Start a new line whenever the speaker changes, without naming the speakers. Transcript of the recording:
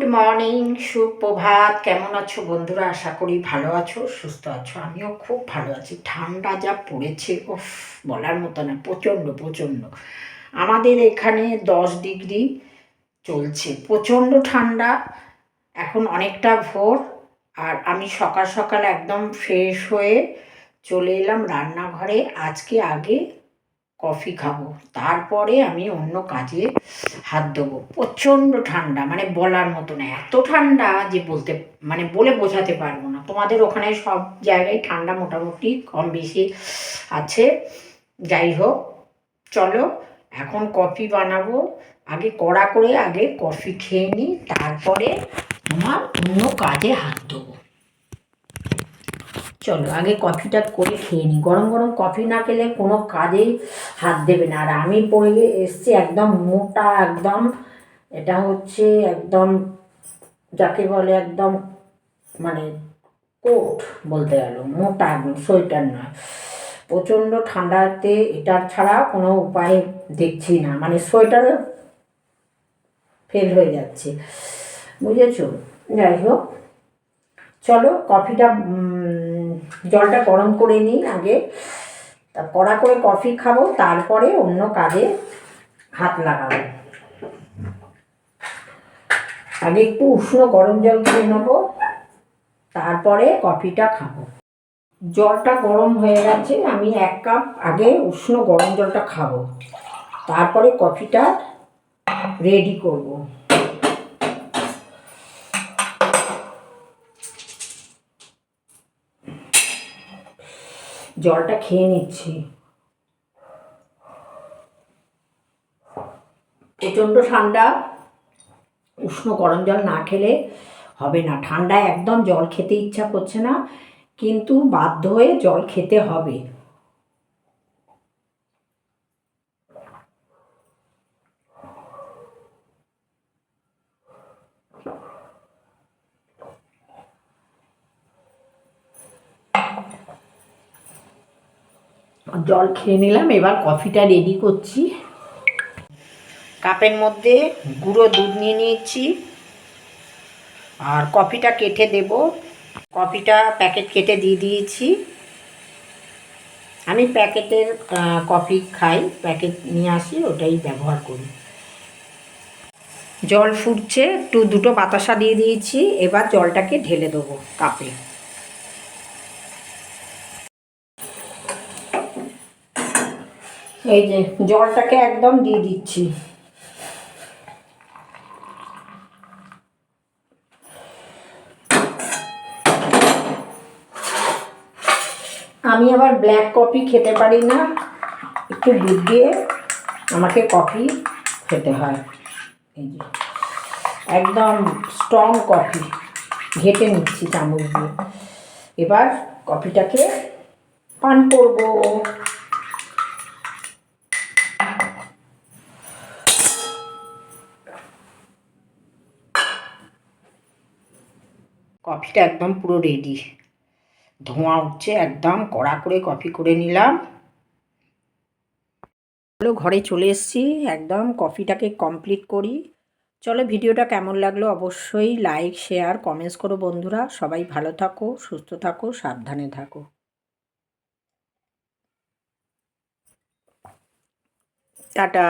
Good morning সুপ্রভাত কেমন আছো বন্ধুরা? আশা করি ভালো আছো, সুস্থ আছো। আমিও খুব ভালো আছি। ঠান্ডা যা পড়েছে, উফ, বলার মতো না, প্রচণ্ড প্রচণ্ড। আমাদের এখানে দশ ডিগ্রি চলছে। প্রচণ্ড ঠান্ডা, এখন অনেকটা ভোর। আর আমি সকাল সকাল একদম ফ্রেশ হয়ে চলে এলাম রান্নাঘরে। আজকে আগে কফি খাব। তারপরে আমি অন্য কাজে হাত দেবো। প্রচণ্ড ঠান্ডা মানে বলার মতো না। এত ঠান্ডা যে বলতে মানে বলে বোঝাতে পারব না। তোমাদের ওখানে সব জায়গায় ঠান্ডা মোটামুটি কম বেশি আছে। যাই হোক, চলো, এখন কফি বানাবো। আগে কড়া করে আগে কফি খেয়ে নিই, তারপরে তোমার অন্য কাজে হাত দেবো। চলো, আগে কফিটা করে খেয়ে নিই গরম গরম কফি না খেলে কোনো কাজেই হাত দেবে না। আর আমি পরে এসছি একদম মোটা, একদম এটা হচ্ছে একদম যাকে বলে একদম মানে কোট বলতে গেল। মোটা একদম, সোয়েটার নয়। প্রচণ্ড ঠান্ডাতে এটার ছাড়া কোনো উপায় দেখছি না। মানে সোয়েটারে ফেল হয়ে যাচ্ছে। বুঝেছ? যাই হোক, চলো কফিটা জলটা গরম করে নিই আগে। তা কড়া করে কফি খাব, তারপরে অন্য কাজে হাত লাগাবো। আগে একটু উষ্ণ গরম জল খেয়ে নেব, তারপরে কফিটা খাব। জলটা গরম হয়ে গেছে, আমি এক কাপ আগে উষ্ণ গরম জলটা খাব। তারপরে কফিটা রেডি করব। জলটা খেয়ে নিচ্ছি। প্রচণ্ড ঠান্ডা। উষ্ণ গরম জল না খেলে হবে না। ঠান্ডায় একদম জল খেতে ইচ্ছা করছে না, কিন্তু বাধ্য হয়ে জল খেতে হবে। জল খেয়ে নিলাম, এবার কফিটা রেডি করছি। কাপের মধ্যে গুঁড়ো দুধ নিয়ে নিয়েছি, আর কফিটা কেটে দেব। কফিটা প্যাকেট কেটে দিয়ে দিয়েছি। আমি প্যাকেটের কফি খাই, প্যাকেট নিয়ে আসি, ওটাই ব্যবহার করি। জল ফুটছে, একটু দুটো বাতাসা দিয়ে দিয়েছি, এবার জলটাকে ঢেলে দেবো কাপে। এই যে, জলটাকে একদম দিয়ে দিচ্ছি। আমি আবার ব্ল্যাক কফি খেতে পারি না। একটু দুধ দিয়ে আমাকে কফি খেতে হয়। এই যে, একদম স্ট্রং কফি ঘেটে নিচ্ছি চামচ দিয়ে। এবার কফিটাকে পান করব। কফিটা একদম পুরো রেডি ধোঁয়া উঠছে একদম, কড়া করে কফি করে নিলাম। চলো ঘরে চলে এসেছি, একদম কফিটাকে কমপ্লিট করি। চলো ভিডিওটা কেমন লাগল অবশ্যই লাইক শেয়ার কমেন্টস করো বন্ধুরা। সবাই ভালো থাকো, সুস্থ থাকো, সাবধানে থাকো। টাটা।